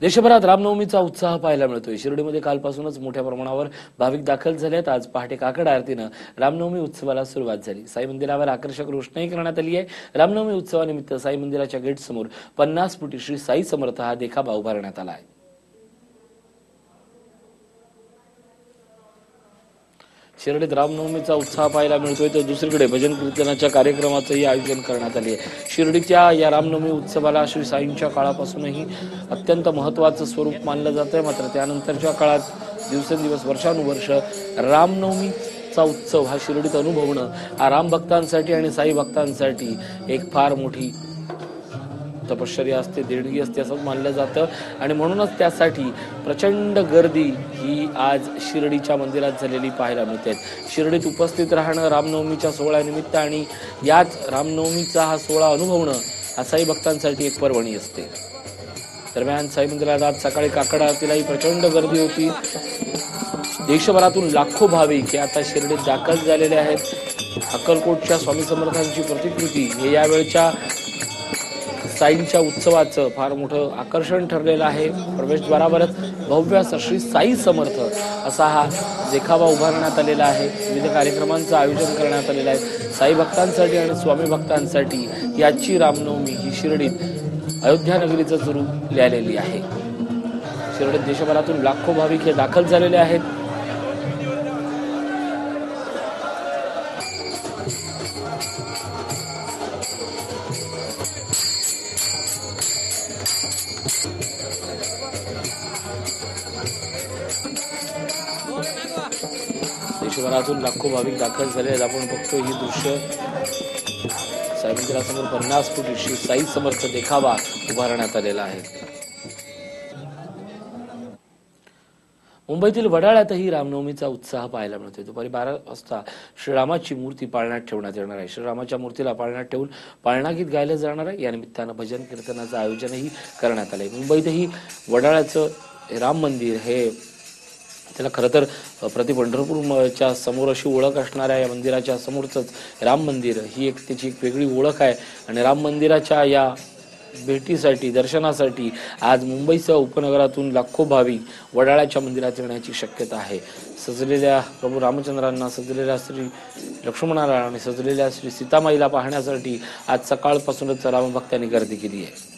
देशभरात रामनवमीचा उत्साह पाहायला मिळतोय. शिर्डीमध्ये कालपासूनच मोठ्या प्रमाणावर भाविक दाखल झाल्यात आज पहाटे काकड आरतीनं रामनवमी उत्सवाला सुरुवात झाली. साई मंदिरावर आकर्षक रोषणाई करण्यात आली आहे. रामनवमी उत्सवानिमित्त साई मंदिराच्या गेट समोर पन्नास फुटी श्री साई समर्थ हा देखावा उभारण्यात आला आहे. शिर्डीत रामनवमीचा उत्साह पाहायला मिळतोय. तर दुसरीकडे भजन कीर्तनाच्या कार्यक्रमाचंही आयोजन करण्यात आले आहे. शिर्डीच्या या रामनवमी उत्सवाला श्री साईंच्या काळापासूनही अत्यंत महत्वाचं स्वरूप मानलं जात आहे. मात्र त्यानंतरच्या काळात दिवसेंदिवस वर्षानुवर्ष रामनवमीचा उत्सव हा शिर्डीत अनुभवणं हा राम भक्तांसाठी आणि साई भक्तांसाठी एक फार मोठी तपश्चर्या असते देणगी असते असं मानलं जातं. आणि म्हणूनच त्यासाठी प्रचंड गर्दी ही आज शिर्डीच्या मंदिरात झालेली पाहायला मिळते. शिर्डीत उपस्थित राहणं रामनवमीच्या सोहळ्यानिमित्त आणि याच रामनवमीचा हा सोहळा अनुभवणं हा साई भक्तांसाठी एक पर्वणी असते. दरम्यान साई मंदिरात आज सकाळी काकड आरतीलाही प्रचंड गर्दी होती. देशभरातून लाखो भाविक हे आता शिर्डीत दाखल झालेले आहेत. अक्कलकोटच्या स्वामी समर्थांची प्रतिकृती हे यावेळच्या साईंच्या उत्सवाचं फार मोठं आकर्षण ठरलेलं आहे. प्रवेशद्वारावरच भव्य असा श्री साई समर्थ असा हा देखावा उभारण्यात आलेला आहे. विविध कार्यक्रमांचं आयोजन करण्यात आलेलं आहे. साई भक्तांसाठी आणि स्वामी भक्तांसाठी याची रामनवमी ही शिर्डीत अयोध्या नगरीचं स्वरूप लिहिलेली आहे. शिर्डीत देशभरातून लाखो भाविक हे दाखल झालेले आहेत. देशभरातून लाखो भाविक दाखल झाले आहेत. आपण बघतो ही दृश्य साई मंदिरासमोर पन्नास फूट श्री साई समर्थ देखावा उभारण्यात आलेला आहे. मुंबईतील वडाळ्यातही रामनवमीचा उत्साह पाहायला मिळतोय. दुपारी बारा वाजता श्रीरामाची मूर्ती पाळण्यात ठेवण्यात येणार आहे. श्रीरामाच्या मूर्तीला पाळण्यात ठेवून पाळणा गीत गायलं जाणार आहे. या निमित्तानं भजन कीर्तनाचं आयोजनही करण्यात आलंय. मुंबईतही वडाळ्याचं राम मंदिर हे त्याला खरं तर प्रति पंढरपूरच्या समोर अशी ओळख असणाऱ्या या मंदिराच्या समोरचंच राम मंदिर. ही एक त्याची एक वेगळी ओळख आहे. आणि राम मंदिराच्या या भेटीसाठी दर्शनासाठी आज मुंबईसह उपनगरातून लाखो भाविक वडाळ्याच्या मंदिरात येण्याची शक्यता आहे. सजलेल्या प्रभू रामचंद्रांना सजलेल्या श्री लक्ष्मणाला आणि सजलेल्या श्री सीतामाईला पाहण्यासाठी आज सकाळपासूनच रामभक्तांनी गर्दी केली आहे.